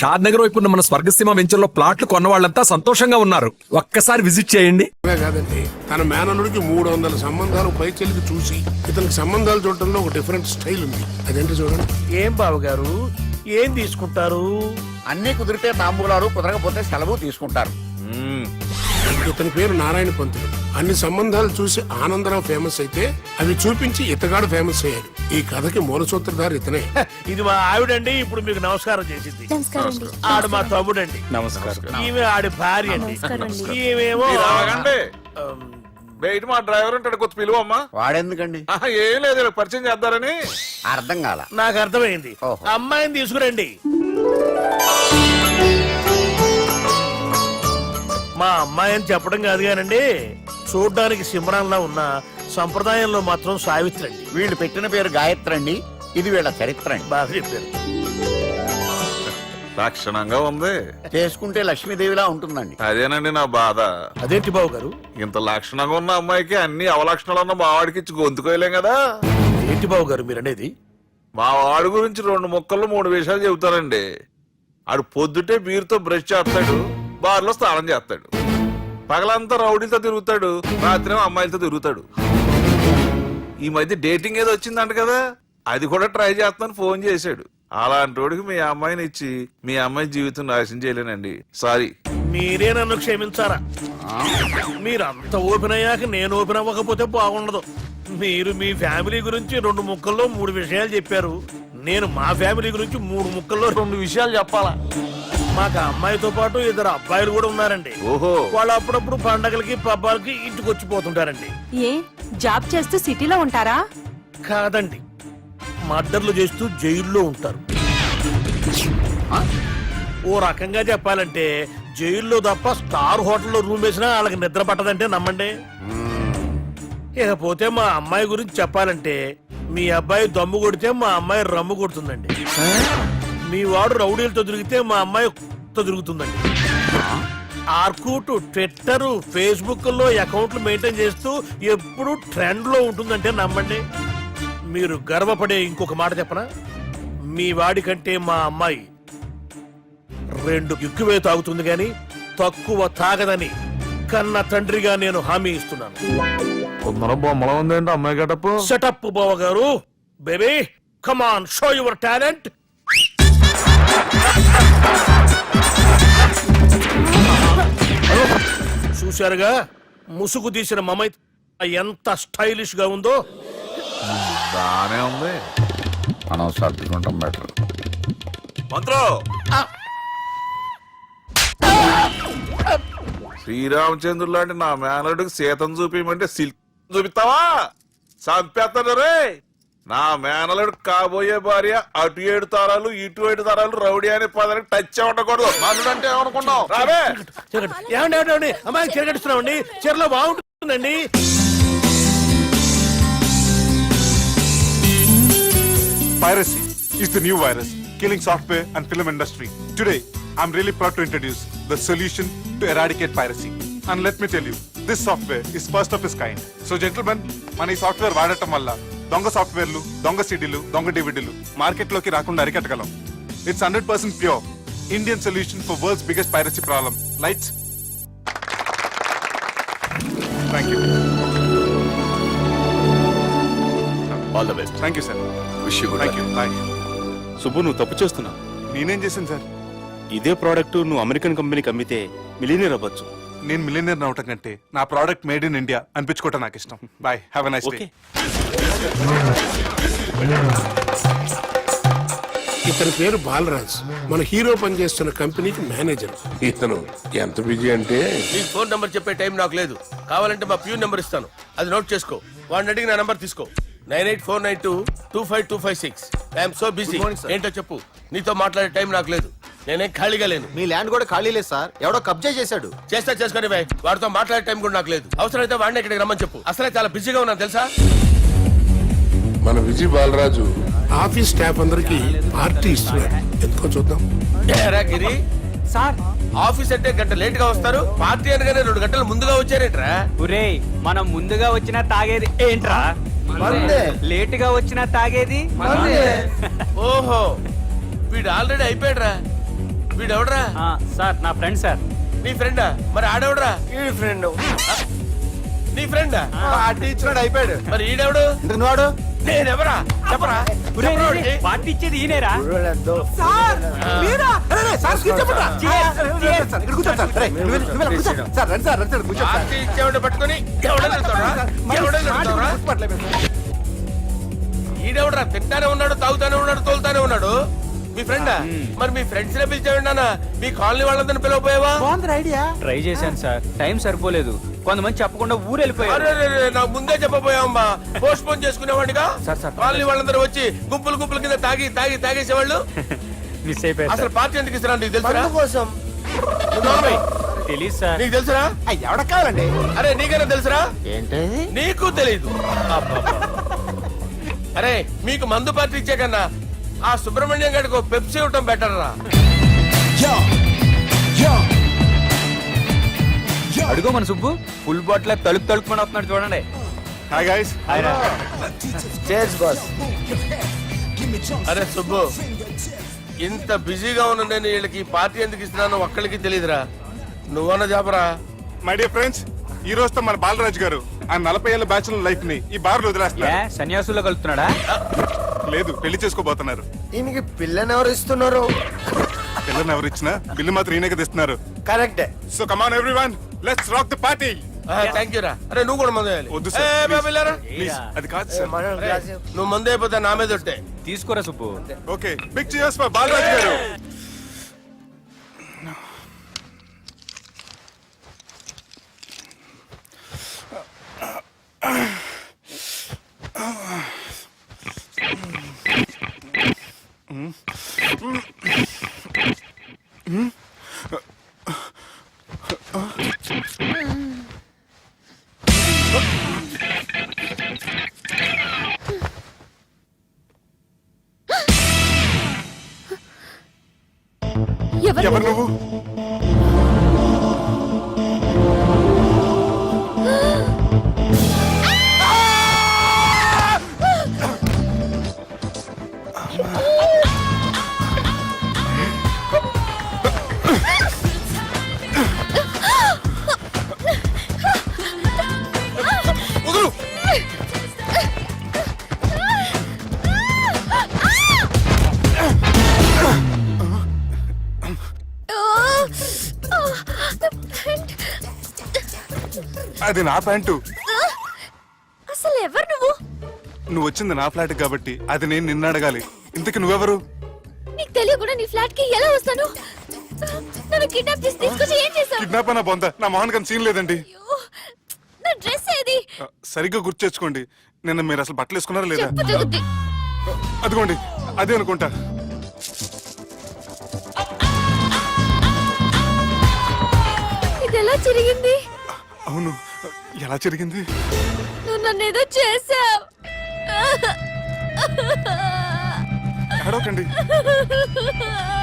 షాద్ నగర్ వైపు ఉన్న మన స్వర్గసీమ వెంచర్లో ప్లాట్లు కొన్న వాళ్ళంతా సంతోషంగా ఉన్నారు. ఒక్కసారి విజిట్ చేయండి. కాదండి. తన మేనల్లుడికి మూడు వందల సంబంధాలు పై చెల్లికి చూసి ఇతనికి సంబంధాలు చూడటంలో ఒక డిఫరెంట్ స్టైల్ ఉంది. అదేంటి చూడండి. ఏం బావగారు? ఏం తీసుకుంటారు? అన్ని కుదిరితే తాంబూలాలు కుదరకపోతే సెలవు తీసుకుంటారు. ఇతని పేరు నారాయణ పంతులు. అన్ని సంబంధాలు చూసి ఆనందరావు ఫేమస్ అయితే అవి చూపించి ఇతగాడు ఫేమస్ అయ్యాడు. ఈ కథకి మూల సూత్రధారి ఇతనే ఇది మా ఆవిడండి ఇప్పుడు మీకు నమస్కారం చేసింది. నమస్కారం అండి. ఆడు మా తమ్ముడండి. నమస్కారం. ఈమె ఆడి భార్య అండి. ఈమెమో బయట మా డ్రైవర్ ఉంటాడు కొత్త పిలువమ్మా వాడెందుకండి? ఆహా, ఏం లేదు పరిచయం చేద్దారని. అర్థం కాల. నాకు అర్థమైంది. అమ్మాయిని తీసుకురండి. మా అమ్మాయి అని చెప్పడం కాదు కానండి. చూడ్డానికి సింహరాన్లా ఉన్న సంప్రదాయంలో మాత్రం సావిత్రి అండి వీళ్ళు పెట్టిన పేరు గాయత్రి అండి. ఇది వీళ్ళ చరిత్ర అండి. బాగా చెప్పారు. లక్షణంగా ఉంది. చేసుకుంటే లక్ష్మీదేవిలా ఉంటుందండి. అదేనండి నా బాధ. అదేంటి బాబు గారు ఇంత లక్షణంగా ఉన్న అమ్మాయికి అన్ని అవలక్షణాలు ఉన్న మా వాడికి ఇచ్చి గొంతుకోయలేం కదా? ఏంటి బాబు గారు మీరు అనేది మా వాడి గురించి రెండు ముక్కలు మూడు విషయాలు చెబుతారండి. ఆడు పొద్దుటే బీరుతో బ్రష్ చేస్తాడు బార్లో స్నానం చేస్తాడు. పగలంతా రౌడీలతో తిరుగుతాడు రాత్రి అమ్మాయిలతో తిరుగుతాడు. ఈ మధ్య డేటింగ్ ఏదో వచ్చిందంట కదా అది కూడా ట్రై చేస్తాను ఫోన్ చేశాడు. అలాంటి వాడికి మీ అమ్మాయిని ఇచ్చి మీ అమ్మాయి జీవితం నాశనం చేయలేనండి. సారీ మీరే నన్ను క్షమించారా? మీరు ఓపెన్ అయ్యాక నేను ఓపెన్ అవ్వకపోతే బాగుండదు. మీరు మీ ఫ్యామిలీ గురించి రెండు ముక్కల్లో మూడు విషయాలు చెప్పారు. నేను మా ఫ్యామిలీ గురించి మూడు ముక్కల్లో రెండు విషయాలు చెప్పాలా? మాకు అమ్మాయితో పాటు ఇద్దరు అబ్బాయిలు కూడా ఉన్నారండి. ఓహో. వాళ్ళు అప్పుడప్పుడు పండగలకి పబ్బాలకి ఇంటికి వచ్చిపోతుంటారండి ఏ జాబ్ చేస్తూ సిటీలో ఉంటారా? కాదండి. మర్డర్లు చేస్తూ జైల్లో ఉంటారు. ఓ రకంగా చెప్పాలంటే జైల్లో తప్ప స్టార్ హోటల్లో రూమ్ వేసినా వాళ్ళకి నిద్ర పట్టదంటే నమ్మండి. ఇకపోతే మా అమ్మాయి గురించి చెప్పాలంటే మీ అబ్బాయి దమ్ము కొడితే మా అమ్మాయి రమ్ము కొడుతుందండి. మీ వాడు రౌడీలతో తిరిగితే మా అమ్మాయి తో తిరుగుతుందండి. ఆర్కూట్ ట్విట్టర్ ఫేస్బుక్లో అకౌంట్లు మెయింటైన్ చేస్తూ ఎప్పుడు ట్రెండ్లో ఉంటుందంటే నమ్మండి. మీరు గర్వపడే ఇంకొక మాట చెప్పనా? మీ వాడి కంటే మా అమ్మాయి రెండు ఎక్కువే తాగుతుంది గాని తక్కువ తాగదని కన్న తండ్రిగా నేను హామీ ఇస్తున్నాను. కొందరు బొమ్మలో అమ్మాయి సెటప్ బావ గారు baby come on show your talent చూశారుగా? ముసుగు తీసిన మమై ఎంత స్టైలిష్గా ఉందో. బానే ఉంది. మనం సర్దుకుంటాం బెటర్. మంత్రో! శ్రీరామచంద్రుడు లాంటి నా మేనడుకి సీతను చూపించమంటే సిల్క్ చూపిస్తావా? చంపేస్తాడు రే! నా మేనలుడు కాబోయే భార్య అటు ఏడు తారాలు ఇటు ఏడు తారాలు రౌడీ అనే పదని టచ్ ఉండకూడదు. మనుడంటే అనుకున్నాం అమ్మాయి చెరగడుస్తున్నామండి చీరలు బాగుంటుందండి. Piracy is the new virus killing software and film industry today I'm really proud to introduce the solution to eradicate piracy and let me tell you this software is first of its kind so gentlemen మన ఈ software వాడటం వల్ల దొంగ సాఫ్ట్వేర్లు దొంగ సీడీలు దొంగ డివిడీలు మార్కెట్లోకి రాకుండా అరికట్టగలం. It's hundred percent pure Indian solution for world's biggest piracy problem lights thank you all the best thank you sir wish you thank you bye Subbu నువ్వు తప్పు చేస్తున్నావు. నేనేం చేశాను సార్ ఇదే ప్రోడక్ట్ నువ్వు అమెరికన్ కంపెనీకి అమ్మితే మిలీనియర్ అవ్వచ్చు. నేను మిలియనర్ అవటం కంటే నా ప్రోడక్ట్ మేడ్ ఇన్ ఇండియా అనిపించుకోవటం నాకు ఇష్టం. Bye have a nice day ఇతని పేరు బాలరాజ్. మన హీరో పనిచేస్తున్న కంపెనీకి మేనేజర్. ఇతను ఎంత బిజీ అంటే? నీకు ఫోన్ నంబర్ చెప్పే టైం నాకు లేదు. కావాలంటే మా ప్యూన్ నెంబర్ ఇస్తాను. అది నోట్ చేసుకో. వాడిని అడిగి నా నంబర్ తీసుకో. Nine eight four nine two two five two five six. I'm so busy. ఏంటో చెప్పు. నీతో మాట్లాడే టైం నాకు లేదు. నేనేం ఖాళీగా లేను. మీ ల్యాండ్ కూడా ఖాళీ లేదు సార్. ఎవడో కబ్జా చేశాడు. చేస్తా చేసుకుని బాయ్ వాడితో మాట్లాడే టైం కూడా నాకు లేదు. అవసరమైతే వాడిని ఇక్కడికి రమ్మని చెప్పు. అసలే చాలా బిజీగా ఉన్నాను తెలుసా? మన విజయ్ బాలరాజు ఆఫీస్ స్టాఫ్ అందరికి పార్టీ ఇస్తున్నాడు ఎందుకో చూద్దాం. ఏరా గిరి? సార్. ఆఫీస్ అంటే గంట లేట్గా వస్తారు. పార్టీ అనగానే రెండు గంటలు ముందుగా వచ్చారేట్రా? ఒరేయ్ మనం ముందుగా వచ్చినా తాగేది ఏంట్రా? లేట్గా వచ్చినా తాగేది? ఓహో వీడు ఆల్రెడీ అయిపోయాడురా. వీడెవడరా? ఆ, సార్ నా ఫ్రెండ్ సార్. నీ ఫ్రెండా? మరి ఆడెవడరా? ఈ ఫ్రెండ్. నీ ఫ్రెండా? పార్టీ ఇచ్చినాడు అయిపోయాడు. మరి ఈడెవడు? వాడు నేనెవరా? చెప్పరా? పార్టీ ఇచ్చేది ఈయనేరా? పార్టీ ఇచ్చేవాడిని పట్టుకొని ఎవడని వెళ్తావురా? ఎవడని వెళ్తావురా? ఈడెవడరా? తింటానే ఉన్నాడు తాగుతానే ఉన్నాడు తోలుతానే ఉన్నాడు? మీ ఫ్రెండా మరి మీ ఫ్రెండ్స్ నే పిలిచేవాడి నాన్న. మీ కాలనీ వాళ్ళందరిని పిలవపోయావా ట్రై చేశాను సార్. టైం సరిపోలేదు. కొంతమంది చెప్పకుండా ఊరు వెళ్ళిపోయారు అరే నాకు ముందే చెప్పబోయావమ్మా. Postpone చేసుకునేవాడిగా? Sir, sir, colony వాళ్ళందరూ వచ్చి గుంపులు గుంపుల కింద తాగి తాగి తాగేసేవాళ్ళు? మిస్ అయిపోయారు అసలు సార్. పార్టీ ఎందుకు ఇస్తున్నా నీకు తెలుసురా? కోసం. నువ్వు నోర్మై. తెలీదు సార్. నీకు తెలుసురా? ఎవడ కావాలండి? అరే నీకైనా తెలుసురా? ఏంటి? నీకు తెలీదు. అరే మీకు మందు పార్టీ ఇచ్చే కన్నా ఆ సుబ్రహ్మణ్యం గారికి ఒక పెప్సీ ఇవ్వటం బెటర్ రా. అడుగో మన సుబ్బు ఫుల్ బాటిల్ తలుపు తలుపుకొని వస్తున్నాడు చూడండి. హాయ్ రా. చేస్ బాస్ అరే సుబ్బు. ఇంత బిజీగా ఉన్న నేను వీళ్ళకి ఈ పార్టీ ఎందుకు ఇస్తున్నాను ఒక్కడికి తెలియదురా నువ్వన్న చెప్పరా My dear friends, ఈ రోజుతో మన బాలరాజు గారు ఆ నలభై ఏళ్ళ బ్యాచులర్ లైఫ్ని ఈ బార్ వదిలేస్తున్నారు. సన్యాసుల్లో కలుపుతున్నాడా? లేదు పెళ్ళి చేసుకోబోతున్నారు. ఈయనకి పిల్లని ఎవరు ఇస్తున్నారు? పిల్లల్ని ఎవరు ఇచ్చినా బిల్లు మాత్రం ఈయనకి తెస్తున్నారు. కరెక్టే. So come on everyone let's rock the party thank you రా. అరే నువ్వు కూడా మందు. వద్దు సార్? ప్లీజ్ అది కాదు సార్ నువ్వు మందు అయిపోతే నా మీద తీసుకోరా Subbu. Okay big cheers for Balaraju గారు. ఎవరు నువ్వు? అది నా ప్యాంటు. అసలు ఎవరు నువ్వు? నువ్వు వచ్చింది నా ఫ్లాట్ కాబట్టి అది నేను నిన్ను అడగాలి. ఇంతకు నువ్వెవరు? నీకు తెలియకుండా నీ ఫ్లాట్కి ఎలా వస్తాను? నన్ను కిడ్నాప్ చేసి తీసుకొచ్చి ఏం చేసావు కిడ్నాప్ అన్న బొంద. నా మోహన్ సీన్ లేదండి. నా డ్రెస్ ఏది? సరిగ్గా గుర్తు తెచ్చుకోండి. నిన్న మీరు అసలు బట్టలు వేసుకున్నారా లేదా? చెప్పు తగ్గుద్ది అదిగోండి అదే అనుకుంటా. ఇది ఎలా జరిగింది అవును. ఎలా జరిగింది? నువ్వు నన్ను ఏదో చేసావు. ఏడవకండి.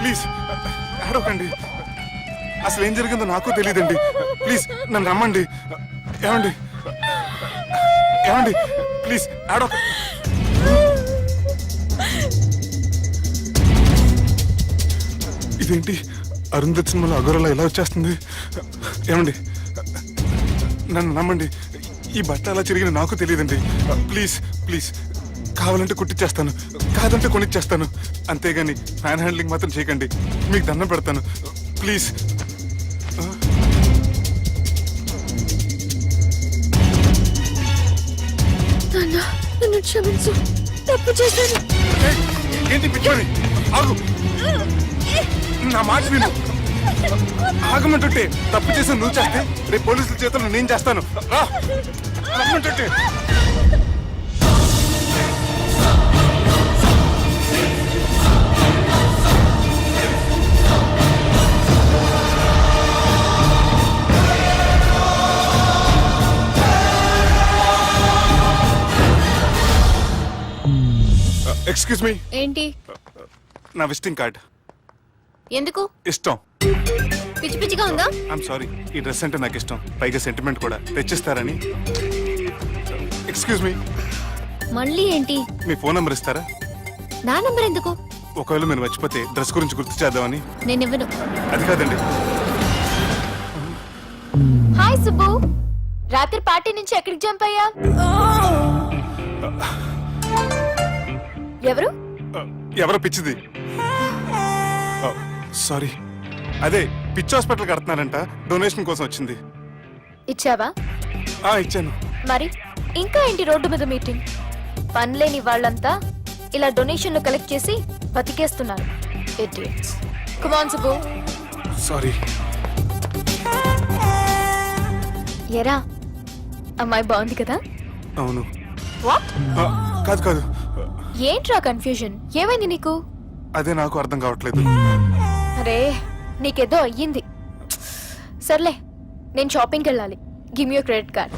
ప్లీజ్ ఏడవకండి. అసలు ఏం జరిగిందో నాకు తెలియదండి ప్లీజ్ నన్ను రమ్మండి. ఏమండి? ఏమండి? ప్లీజ్ ఏడవ ఇదేంటి? అరుంధత్ సినిమాలో అగోరలా ఎలా వచ్చేస్తుంది? ఏమండి? నన్ను నమ్మండి. ఈ బట్ట అలా చిరిగిన నాకు తెలియదండి. Please please. కావాలంటే కుట్టిచ్చేస్తాను. కాదంటే కొనిచ్చేస్తాను. అంతేగాని ఫ్యాన్ హ్యాండ్లింగ్ మాత్రం చేయకండి. మీకు దండం పెడతాను. ప్లీజ్. నాన్న నన్ను క్షమించు. తప్పు చేశాను. ఏంటి పిచ్చోని ఆగు. నా మాట విను. ఆగమంటుంటే తప్పు చేసి నువ్వు చేస్తే రేపు పోలీసుల చేతుల్లో నేను చేస్తాను. రా. రమ్మంటుంటే ఎక్స్క్యూజ్ మీ ఏంటి? నా విజిటింగ్ కార్డ్ ఎందుకు? ఇష్టం. పిచ్చి పిచ్చిగా ఉందా? ఐఎమ్ సారీ ఈ డ్రెస్ అంటే నాకు ఇష్టం. పైగా సెంటిమెంట్ కూడా. తెచ్చిస్తారని. ఎక్స్క్యూజ్ మీ మళ్ళీ ఏంటి? మీ ఫోన్ నెంబర్ ఇస్తారా? నా నంబర్ ఎందుకు? ఒకవేళ మీరు మర్చిపోతే డ్రెస్ గురించి గుర్తు చేద్దామని. నేను ఇవ్వను. అది కాదండి. హాయ్ సుబ్బు రాత్రి పార్టీ నుంచి ఎక్కడికి జంప్ అయ్యా? ఎవరు? ఎవరో పిచ్చిది. సారీ అదే పిచ్చి హాస్పిటల్ కడుతున్నారంట. డొనేషన్ కోసం వచ్చింది. ఇచ్చావా? ఆ ఇచ్చాను. మరి ఇంకా ఏంటి రోడ్డు మీద మీటింగ్? పనిలేని వాళ్ళంతా ఇలా డొనేషన్లు కలెక్ట్ చేసి బతికేస్తున్నారు. సుబ్బు సారీ ఎరా అమ్మాయి బాగుంది కదా? అవును. వాట్ ఆ, కాదు కాదు. ఏంట్రా కన్ఫ్యూజన్ ఏమైంది నీకు? అదే నాకు అర్థం కావట్లేదు. అరే నీకేదో అయ్యింది. సర్లే నేను షాపింగ్కి వెళ్ళాలి గివ్ యూ క్రెడిట్ కార్డ్.